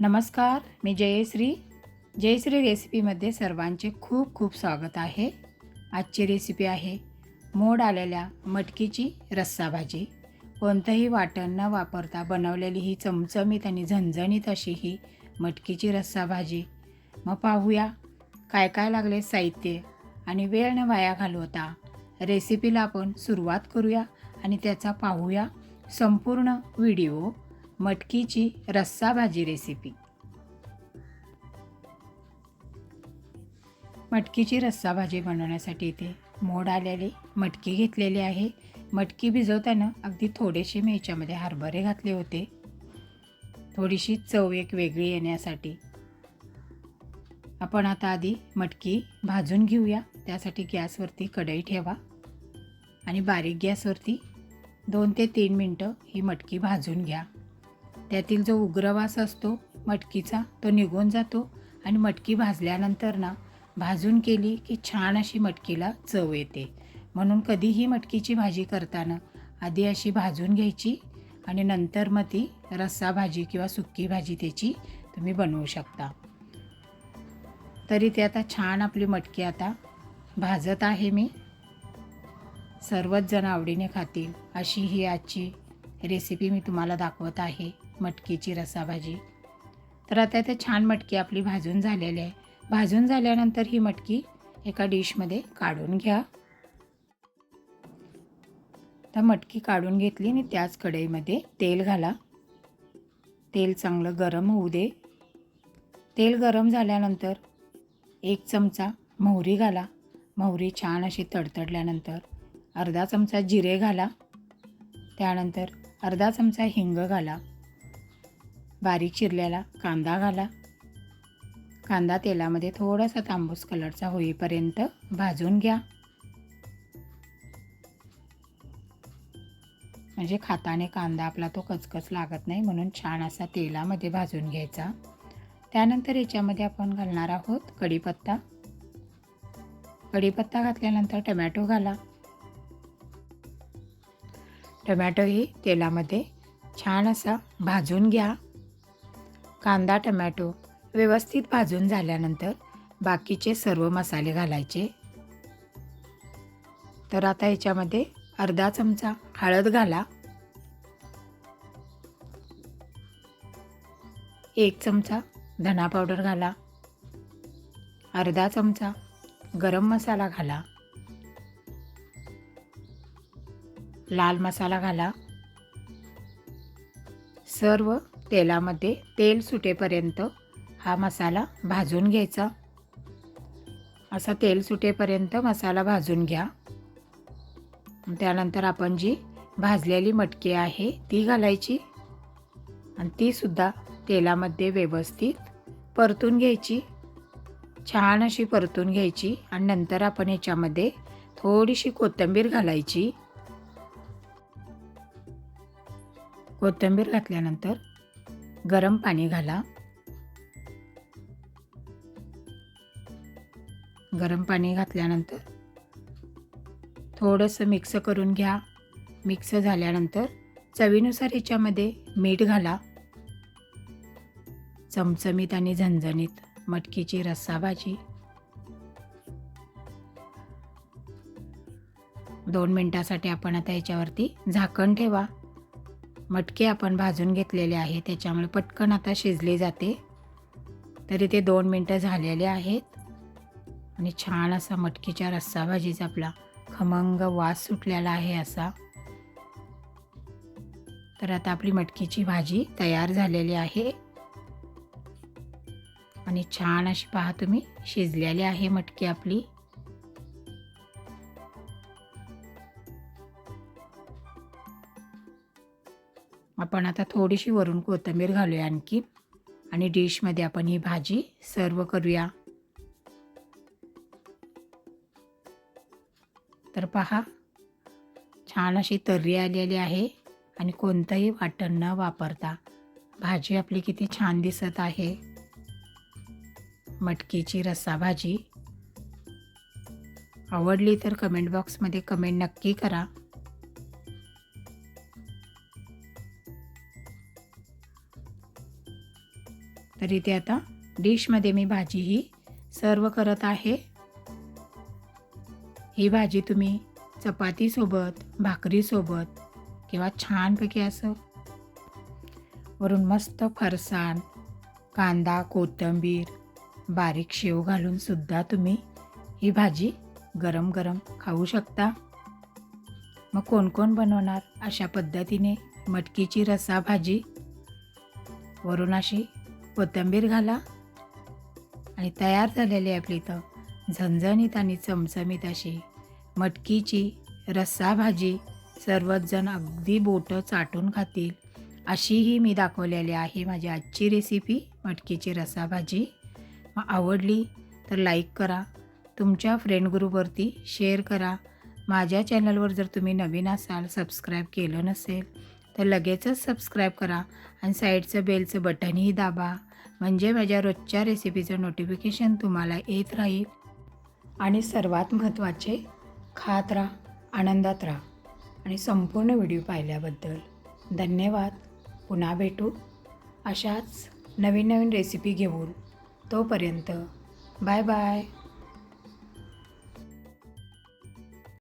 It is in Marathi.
नमस्कार मी जयश्री. जयश्री रेसिपीमध्ये सर्वांचे खूप खूप स्वागत आहे. आजची रेसिपी आहे मोड आलेल्या मटकीची रस्सा भाजी. कोणतंही वाटण न वापरता बनवलेली ही चमचमीत आणि झणझणीत अशी ही मटकीची रस्सा भाजी. मग पाहूया काय काय लागले साहित्य आणि वेळ न वाया घालवता रेसिपीला आपण सुरुवात करूया आणि त्याचा पाहूया संपूर्ण व्हिडिओ मटकीची रस्सा भाजी रेसिपी मटकीची रस्सा भाजी बनवण्यासाठी इथे मोड आलेली मटकी घेतलेली आहे. मटकी भिजवताना अगदी थोडेसे मी याच्यामध्ये हरभरे घातले होते. थोडीशी चव एक वेगळी येण्यासाठी. आपण आता आधी मटकी भाजून घेऊया. त्यासाठी गॅसवरती कढई ठेवा. आणि बारीक गॅसवरती दोन ते तीन मिनटं ही मटकी भाजून घ्या. त्यातील जो उग्रवास असतो मटकीचा तो निघून जातो आणि मटकी भाजल्यानंतर ना भाजून केली की छान अशी मटकीला चव येते. म्हणून कधीही मटकीची भाजी करताना आधी अशी भाजून घ्यायची आणि नंतर मग ती रस्सा भाजी किंवा सुक्की भाजी त्याची तुम्ही बनवू शकता. तरी ते आता छान आपली मटकी आता भाजत आहे मी. सर्वच जण आवडीने खातील. अशी ही आजची रेसिपी मी तुम्हाला दाखवत आहे. मटकीची रसाभाजी. तर आता इथे छान मटकी आपली भाजून झालेली आहे. भाजून झाल्यानंतर ही मटकी एका डिशमध्ये काढून घ्या. तर मटकी काढून घेतली आणि त्याच कढईमध्ये तेल घाला. तेल चांगलं गरम होऊ दे. तेल गरम झाल्यानंतर एक चमचा मोहरी घाला. मोहरी छान अशी तडतडल्यानंतर अर्धा चमचा जिरे घाला. त्यानंतर अर्धा चमचा हिंग घाला. बारीक चिरलेला कांदा घाला. कांदा तेलामध्ये थोडासा तांबूस कलरचा होईपर्यंत भाजून घ्या. म्हणजे खाताने कांदा आपला तो कचकच लागत नाही म्हणून छान असा तेलामध्ये भाजून घ्यायचा. त्यानंतर याच्यामध्ये आपण घालणार आहोत कढीपत्ता. कढीपत्ता घातल्यानंतर टमॅटो घाला. टमॅटोही तेलामध्ये छान असा भाजून घ्या. कांदा टमॅटो व्यवस्थित भाजून झाल्यानंतर बाकीचे सर्व मसाले घालायचे. तर आता याच्यामध्ये अर्धा चमचा हळद घाला. एक चमचा धना पावडर घाला. अर्धा चमचा गरम मसाला घाला. लाल मसाला घाला. सर्व तेलामध्ये तेल सुटेपर्यंत हा मसाला भाजून घ्यायचा. असा तेल सुटेपर्यंत मसाला भाजून घ्या. त्यानंतर आपण जी भाजलेली मटकी आहे ती घालायची. आणि तीसुद्धा तेलामध्ये व्यवस्थित परतून घ्यायची. छान अशी परतून घ्यायची आणि नंतर आपण याच्यामध्ये थोडीशी कोथिंबीर घालायची. कोथिंबीर घातल्यानंतर गरम पाणी घाला. गरम पाणी घातल्यानंतर थोडंसं मिक्स करून घ्या. मिक्स झाल्यानंतर चवीनुसार ह्याच्यामध्ये मीठ घाला. चमचमीत आणि झणझणीत मटकीची रस्सा भाजी दोन मिनटासाठी आपण आता याच्यावरती झाकण ठेवा. मटके आपण भाजून घेतलेले आहे त्याच्यामुळे पटकन आता शिजले जाते. तरी ते दोन मिनटं झालेले आहेत. आणि छान असा मटकीच्या रस्सा भाजीचा आपला खमंग वास सुटलेला आहे असा. तर आता आपली मटकीची भाजी तयार झालेली आहे. आणि छान अशी पहा तुम्ही शिजलेली आहे मटकी आपली. आपण आता थोडीशी वरून कोथिंबीर घालूया आणखी. आणि डिशमध्ये आपण ही भाजी सर्व करूया. तर पहा छान अशी तर्री आलेली आहे आणि कोणतंही वाटण न वापरता भाजी आपली किती छान दिसत आहे. मटकीची रस्सा भाजी. आवडली तर कमेंट बॉक्समध्ये कमेंट नक्की करा. तर इथे आता डिशमध्ये मी भाजी ही सर्व करत आहे. ही भाजी तुम्ही चपातीसोबत भाकरीसोबत किंवा छानपैकी असं वरून मस्त फरसाण कांदा कोथिंबीर बारीक शेव घालून सुद्धा तुम्ही ही भाजी गरम गरम खाऊ शकता. मग कोण कोण बनवणार अशा पद्धतीने मटकीची रसा भाजी वरून अशी कोथिंबीर घाला आणि तयार झालेली आपली इथं झणझणीत आणि चमचमीत अशी मटकीची रस्सा भाजी सर्वजण अगदी बोटं चाटून खातील. अशीही मी दाखवलेली आहे माझी आजची रेसिपी मटकीची रस्सा भाजी. मग आवडली तर लाईक करा. तुमच्या फ्रेंड ग्रुपवरती शेअर करा. माझ्या चॅनलवर जर तुम्ही नवीन असाल सबस्क्राईब केलं नसेल तर लगेचच सबस्क्राईब करा आणि साईडचं बेलचं बटनही दाबा. म्हणजे माझ्या रोजच्या रेसिपीचं नोटिफिकेशन तुम्हाला येत राहील. आणि सर्वात महत्त्वाचे खात राहा आनंदात राहा. आणि संपूर्ण व्हिडिओ पाहिल्याबद्दल धन्यवाद. पुन्हा भेटू. अशाच नवीन नवीन रेसिपी घेऊन तोपर्यंत बाय बाय